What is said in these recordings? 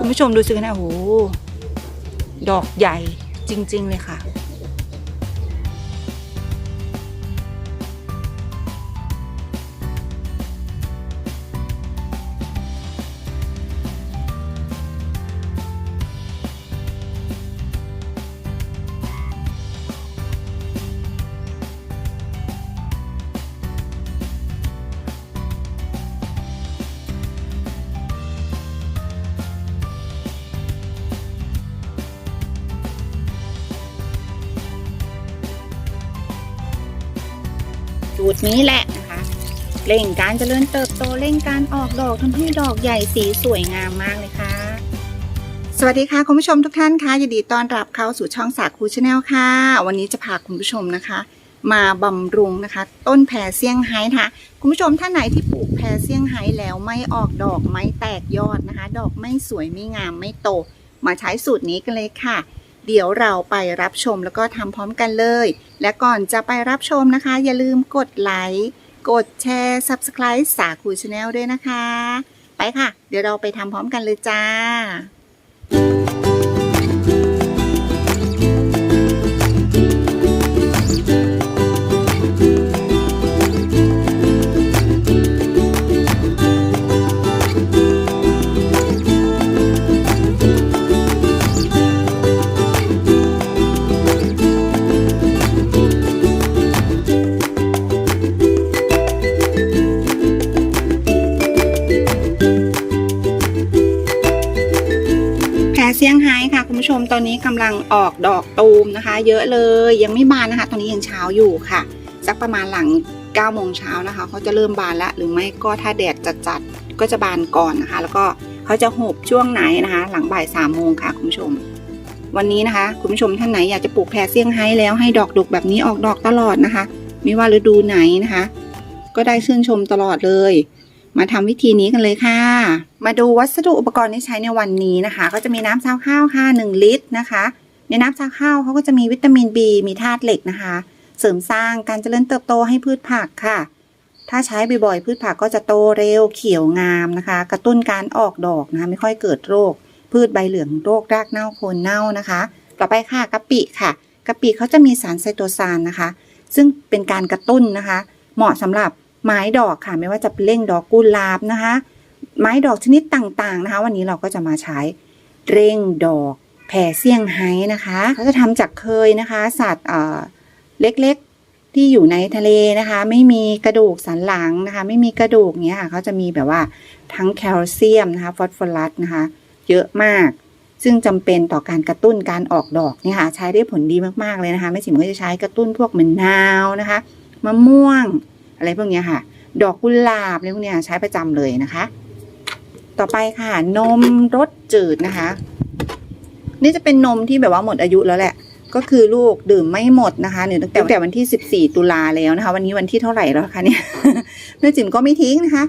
คุณผู้ชมดูสิคะนะโอ้โหดอกใหญ่จริง ๆ เลยค่ะ นี้แหละนะคะเร่งการเจริญเติบโตเร่งการออกดอกทำให้ดอกใหญ่สีสวยงามมากเลยค่ะ สวัสดีค่ะคุณผู้ชมทุกท่านค่ะยินดีต้อนรับเข้าสู่ช่องสาคูชาแนลค่ะ วันนี้จะพาคุณผู้ชมนะคะ มาบำรุงนะคะ ต้นแพรเซี่ยงไฮ้นะคะคุณผู้ชมท่านไหนที่ปลูกแพรเซี่ยงไฮ้แล้วไม่ออกดอกไม่แตกยอดนะคะ ดอกไม่สวยไม่งามไม่โต มาใช้สูตรนี้กันเลยค่ะ เดี๋ยวเราไปรับชมแล้วก็ทำพร้อมกันเลย และก่อนจะไปรับชมนะคะ อย่าลืมกดไลค์กดแชร์ Subscribe สาคูชาแนลด้วยนะคะ ไปค่ะ เดี๋ยวเราไปทำพร้อมกันเลยจ้า เซี่ยงไฮ้ค่ะคุณผู้ชมตอนนี้กำลังออกดอกตูมนะคะ เยอะเลยยังไม่บานนะคะ ตอนนี้ยังเช้าอยู่ค่ะ สักประมาณหลัง9โมงเช้านะคะเขาจะเริ่มบานละหรือไม่ก็ถ้าแดดจัดๆก็จะบานก่อนนะคะ แล้วก็เขาจะหบช่วงไหนนะคะ หลังบ่าย3โมงค่ะคุณผู้ชม วันนี้นะคะ คุณผู้ชมท่านไหนอยากจะปลูกแพรเซี่ยงไฮ้แล้วให้ดอกดกแบบนี้ออกดอกตลอดนะคะ ไม่ว่าฤดูไหนนะคะ ก็ได้ชื่นชมตลอดเลย มาทำวิธีนี้กันเลยค่ะ มาดูวัสดุอุปกรณ์ที่ใช้ในวันนี้นะคะ ก็จะมีน้ำซาวข้าวค่ะ 1 ลิตรนะคะ ในน้ำซาวข้าวเขาก็จะมีวิตามิน B มีธาตุเหล็กนะคะ เสริมสร้างการเจริญเติบโตให้พืชผักค่ะ ถ้าใช้บ่อยๆพืชผักก็จะโตเร็วเขียวงามนะคะ กระตุ้นการออกดอกนะคะ ไม่ค่อยเกิดโรค พืชใบเหลืองโรครากเน่าโคนเน่านะคะ ต่อไปค่ะกะปิค่ะกะปิเขาจะมีสารไซโตซานนะคะ ซึ่งเป็นการกระตุ้นนะคะ เหมาะสำหรับ ไม้ดอกค่ะ ไม่ว่าจะเป็นเร่งดอกกุหลาบนะคะ ไม้ดอกชนิดต่างๆนะคะ วันนี้เราก็จะมาใช้เร่งดอกแผ่เซี่ยงไฮ้นะคะเขาจะทำจากเคยนะคะ สัตว์เเล็กๆที่อยู่ในทะเลนะคะ ไม่มีกระดูกสันหลังนะคะ ไม่มีกระดูกเนี้ยค่ะเขาจะมีแบบว่าทั้งแคลเซียมนะคะฟอสฟอรัสนะคะ เยอะมาก ซึ่งจำเป็นต่อการกระตุ้นการออกดอกเนี่ยค่ะใช้ได้ผลดีมากๆเลยนะคะแม่จิ๋มก็จะใช้กระตุ้นพวกมะนาวนะคะมะม่วง อะไรพวกนี้ค่ะ ดอกกุหลาบอะไรพวกนี้ใช้ประจำเลยนะคะ ต่อไปค่ะ นมรสจืดนะคะ นี่จะเป็นนมที่แบบว่าหมดอายุแล้วแหละ ก็คือลูกดื่มไม่หมดนะคะเนี่ยตั้งแต่ตั้งแต่วันที่ 14 ตุลาแล้วนะคะ วันนี้วันที่เท่าไหร่แล้วคะเนี่ยแม่จิ๋มก็ไม่ทิ้งนะคะ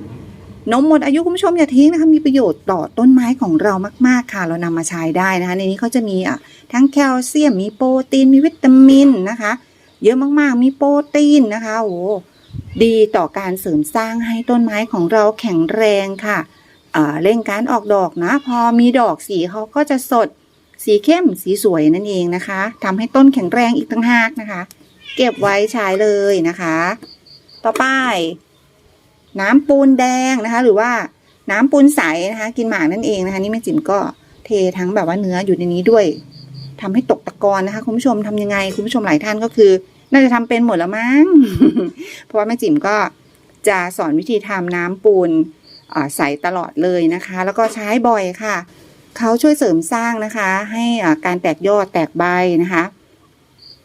นมหมดอายุคุณผู้ชมอย่าทิ้งนะคะมีประโยชน์ต่อต้นไม้ของเรามากๆค่ะ เรานำมาใช้ได้นะคะ ในนี้เขาจะมีอะทั้งแคลเซียมมีโปรตีนมีวิตามินนะคะ เยอะมากๆมีโปรตีนนะคะโอ้ ดีต่อการเสริมสร้างให้ต้นไม้ของเราแข็งแรงค่ะเร่งการออกดอกนะ พอมีดอกสีเขาก็จะสด สีเข้มสีสวยนั่นเองนะคะทำให้ต้นแข็งแรงอีกตั้งหากนะคะ เก็บไว้ใช้เลยนะคะ ต่อไป น้ำปูนแดงนะคะ หรือว่าน้ำปูนใสนะคะ กินหมากนั่นเองนะคะ นี่แม่จิ๋มก็เททั้งแบบว่าเนื้ออยู่ในนี้ด้วยทำให้ตกตะกอนนะคะ คุณผู้ชมทำยังไง คุณผู้ชมหลายท่านก็คือ น่าจะทำเป็นหมดแล้วมั้ง เพราะว่าแม่จิ๋มก็จะสอนวิธีทำน้ำปูนใสตลอดเลยนะคะ แล้วก็ใช้บ่อยค่ะ เขาช่วยเสริมสร้างนะคะ ให้การแตกยอดแตกใบนะคะ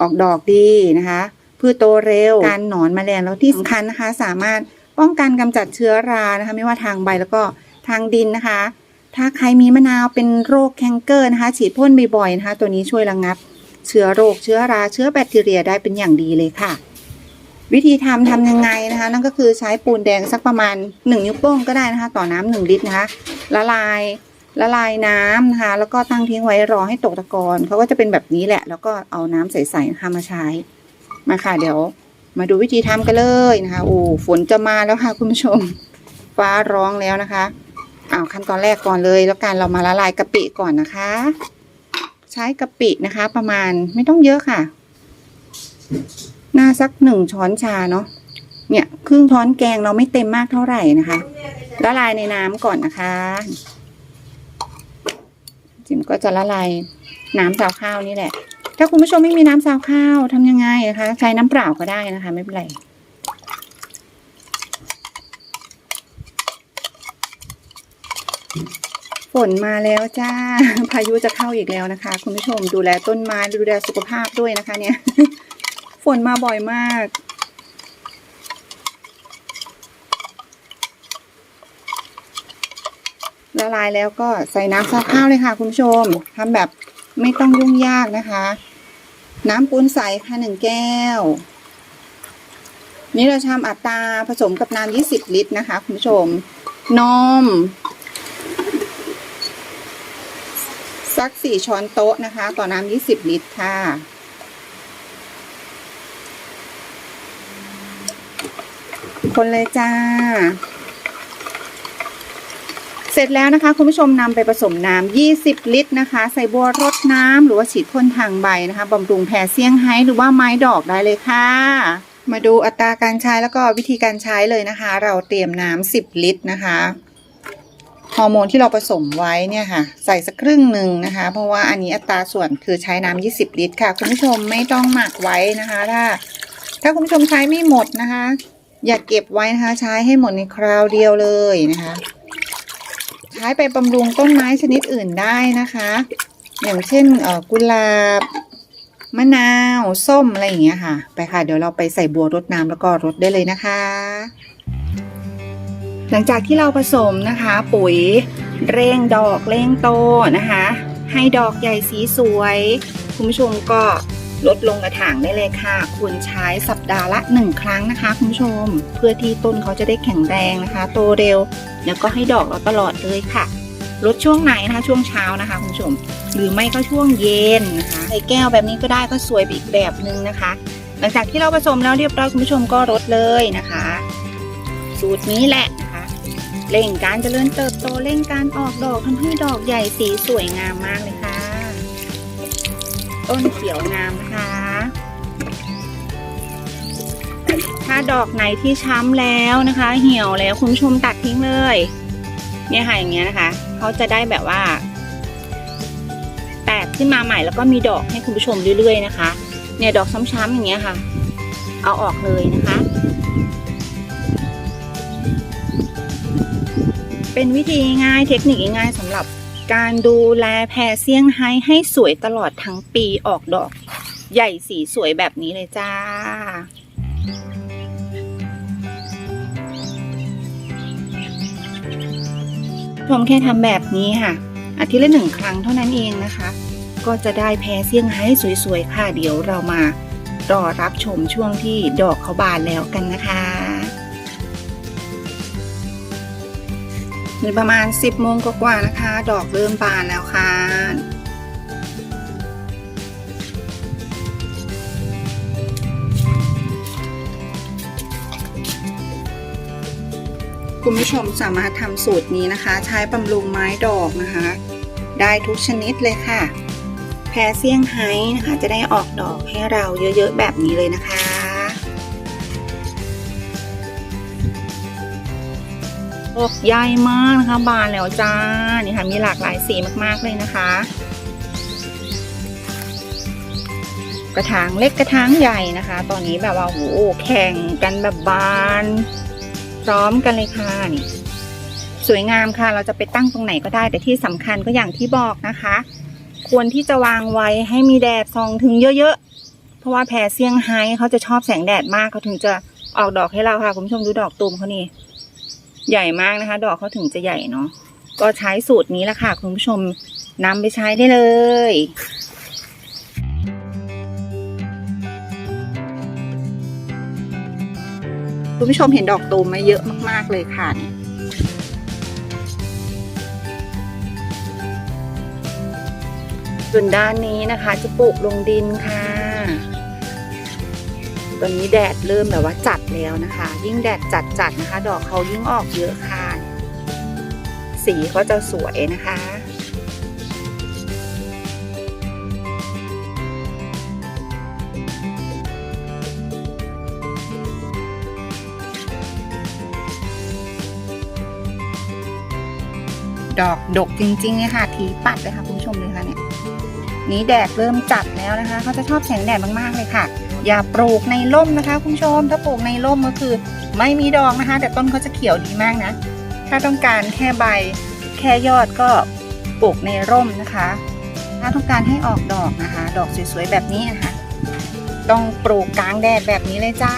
ออกดอกดีนะคะพืชโตเร็วการหนอนแมลงแล้วที่สำคัญนะคะ สามารถป้องกันกำจัดเชื้อรานะคะ ไม่ว่าทางใบแล้วก็ทางดินนะคะ ถ้าใครมีมะนาวเป็นโรคแคนเกอร์นะคะ ฉีดพ่นบ่อยๆนะคะ ตัวนี้ช่วยระงับ เชื้อโรคเชื้อราเชื้อแบคทีเรียได้เป็นอย่างดีเลยค่ะ วิธีทำทำยังไงนะคะ นั่นก็คือใช้ปูนแดงสักประมาณ 1 นิ้วโป้งก็ได้นะคะ ต่อน้ำหนึ่งลิตรนะคะละลายละลายน้ำนะคะ แล้วก็ตั้งทิ้งไว้รอให้ตกตะกอนเขาก็จะเป็นแบบนี้แหละ แล้วก็เอาน้ำใสๆนะคะมาใช้ มาค่ะ เดี๋ยว มาดูวิธีทำกันเลยนะคะโอ้ฝนจะมาแล้วค่ะ คุณผู้ชม ฟ้าร้องแล้วนะคะอ้าวขั้นตอนแรกก่อนเลย แล้วกันเรามาละลายกะปิก่อนนะคะ ใช้กะปินะคะ ประมาณไม่ต้องเยอะค่ะหน้าสักหนึ่งช้อนชาเนาะเนี่ยครึ่งช้อนแกงเราไม่เต็มมากเท่าไหร่นะคะละลายในน้ำก่อนนะคะ จิมก็จะละลายน้ำซาวข้าวนี่แหละ ถ้าคุณผู้ชมไม่มีน้ำซาวข้าวทำยังไงนะคะ ใช้น้ำเปล่าก็ได้นะคะ ไม่เป็นไร ฝนมาแล้วจ้า พายุจะเข้าอีกแล้วนะคะ คุณผู้ชมดูแลต้นไม้ดูแลสุขภาพด้วยนะคะ เนี่ย ฝนมาบ่อยมาก ละลายแล้วก็ใส่น้ำซาวข้าวเลยค่ะ คุณผู้ชมทำแบบไม่ต้องยุ่งยากนะคะ น้ำปูนใสค่ะหนึ่งแก้ว นี่เราทำอัตราผสมกับน้ำ20 ลิตรนะคะ คุณผู้ชมนม สักสี่ช้อนโต๊ะนะคะ ต่อน้ำ20ลิตรค่ะ คนเลยจ้า เสร็จแล้วนะคะ คุณผู้ชมนำไปผสมน้ำ20 ลิตรนะคะ ใส่บัวรดน้ำหรือว่าฉีดพ่นทางใบนะคะบำรุงแผ่เซี่ยงไฮ้หรือว่าไม้ดอกได้เลยค่ะมาดูอัตราการใช้แล้วก็วิธีการใช้เลยนะคะ เราเตรียมน้ำ10 ลิตรนะคะ ฮอร์โมนที่เราผสมไว้เนี่ยค่ะ ใส่สักครึ่งหนึ่งนะคะ เพราะว่าอันนี้อัตราส่วนคือใช้น้ำ20 ลิตรค่ะ คุณผู้ชมไม่ต้องหมักไว้นะคะ ถ้า ถ้าคุณผู้ชมใช้ไม่หมดนะคะ อย่าเก็บไว้นะคะ ใช้ให้หมดในคราวเดียวเลยนะคะ ใช้ไปบำรุงต้นไม้ชนิดอื่นได้นะคะ อย่างเช่นกุหลาบมะนาวส้มอะไรอย่างเงี้ยค่ะ ไปค่ะ เดี๋ยวเราไปใส่บัวรดน้ำแล้วก็รดได้เลยนะคะ หลังจากที่เราผสมนะคะ ปุ๋ยเร่งดอกเร่งโตนะคะ ให้ดอกใหญ่สีสวยคุณผู้ชมก็ลดลงกระถางได้เลยค่ะควรใช้สัปดาห์ละหนึ่งครั้งนะคะคุณผู้ชม เพื่อที่ต้นเขาจะได้แข็งแรงนะคะ โตเร็ว แล้วก็ให้ดอกเราตลอดเลยค่ะลดช่วงไหนนะคะ ช่วงเช้านะคะคุณผู้ชม หรือไม่ก็ช่วงเย็นนะคะใส่แก้วแบบนี้ก็ได้ก็สวยไปอีกแบบนึงนะคะ หลังจากที่เราผสมแล้วเรียบร้อยคุณผู้ชมก็รดเลยนะคะ สูตรนี้แหละ เร่งการเจริญเติบโตเร่งการออกดอกทำให้ดอกใหญ่สีสวยงามมากเลยค่ะ ต้นเขียวงามนะคะ ถ้าดอกไหนที่ช้ำแล้วนะคะ เหี่ยวแล้วคุณผู้ชมตัดทิ้งเลย เนี่ยค่ะอย่างเงี้ยนะคะเขาจะได้แบบว่า แตกขึ้นมาใหม่แล้วก็มีดอกให้คุณผู้ชมเรื่อยๆนะคะ เนี่ยดอกช้ำๆอย่างเงี้ยค่ะ เอาออกเลยนะคะ เป็นวิธีง่ายเทคนิคง่ายสำหรับการดูแลแพรเซี่ยงไฮ้ให้สวยตลอดทั้งปีออกดอก ใหญ่สีสวยแบบนี้เลยจ้า ชมแค่ทำแบบนี้ค่ะ อาทิตย์ละหนึ่งครั้งเท่านั้นเองนะคะ ก็จะได้แพรเซี่ยงไฮ้สวยๆค่ะ เดี๋ยวเรามารอรับชมช่วงที่ดอกเขาบานแล้วกันนะคะ นี่ประมาณ 10โมงกว่าๆนะคะ ดอกเริ่มบานแล้วค่ะคุณผู้ชมสามารถทำสูตรนี้นะคะ ใช้บำรุงไม้ดอกนะคะ ได้ทุกชนิดเลยค่ะ แพรเซี่ยงไฮ้นะคะ จะได้ออกดอกให้เราเยอะๆแบบนี้เลยนะคะ ดอกใหญ่มากนะคะ บานแล้วจ้า นี่ค่ะมีหลากหลายสีมากๆเลยนะคะ กระถางเล็กกระถางใหญ่นะคะ ตอนนี้แบบว่าโอ้โหแข่งกันแบบบาน พร้อมกันเลยค่ะนี่สวยงามค่ะ เราจะไปตั้งตรงไหนก็ได้ แต่ที่สำคัญก็อย่างที่บอกนะคะ ควรที่จะวางไว้ให้มีแดดส่องถึงเยอะๆ เพราะว่าแพรเซี่ยงไฮ้เขาจะชอบแสงแดดมากเขาถึงจะออกดอกให้เราค่ะ คุณผู้ชมดูดอกตูมเขานี่ ใหญ่มากนะคะ ดอกเขาถึงจะใหญ่เนาะก็ใช้สูตรนี้ละค่ะ คุณผู้ชมนำไปใช้ได้เลยคุณผู้ชมเห็นดอกตูมมาเยอะมาก ๆ เลยค่ะนี่ส่วนด้านนี้นะคะจะปลูกลงดินค่ะ ตอนนี้แดดเริ่มแบบว่าจัดแล้วนะคะ ยิ่งแดดจัดจัดนะคะ ดอกเขายิ่งออกเยอะค่ะสสีก็จะสวยนะคะดอกดกจริงๆเลยค่ะทีปัดเลยค่ะคุณผู้ชมเลยค่ะเนี่ยนี้แดดเริ่มจัดแล้วนะคะเขาจะชอบแสงแดดมากๆเลยค่ะ อย่าปลูกในร่มนะคะคุณผู้ชม ถ้าปลูกในร่มก็คือ ไม่มีดอกนะคะ แต่ต้นเขาจะเขียวดีมากนะ ถ้าต้องการแค่ใบ แค่ยอดก็ปลูกในร่มนะคะ ถ้าต้องการให้ออกดอกนะคะ ดอกสวยๆแบบนี้นะคะต้องปลูกกลางแดดแบบนี้เลยจ้า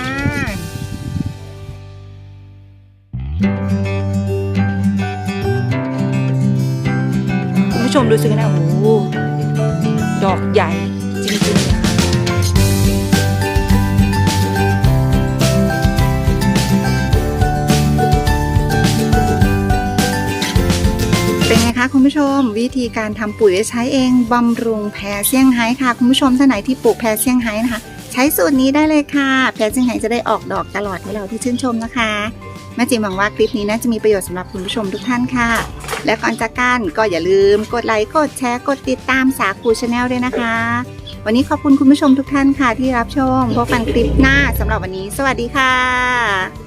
คุณผู้ชมดูสินะโอ้ดอกใหญ่ คุณผู้ชม วิธีการทำปุ๋ยใช้เองบำรุงแพรเซี่ยงไฮ้ค่ะ คุณผู้ชมท่านไหนที่ปลูกแพรเซี่ยงไฮ้นะคะ ใช้สูตรนี้ได้เลยค่ะ แพรเซี่ยงไฮ้จะได้ออกดอกตลอดให้เราที่ชื่นชมนะคะแม่จิมหวังว่าคลิปนี้น่าจะมีประโยชน์สำหรับคุณผู้ชมทุกท่านค่ะ และก่อนจากกันก็อย่าลืมกดไลค์กดแชร์กดติดตามสาคูชาแนลด้วยนะคะ วันนี้ขอบคุณคุณผู้ชมทุกท่านค่ะที่รับชมพบกันคลิปหน้าสำหรับวันนี้ สวัสดีค่ะ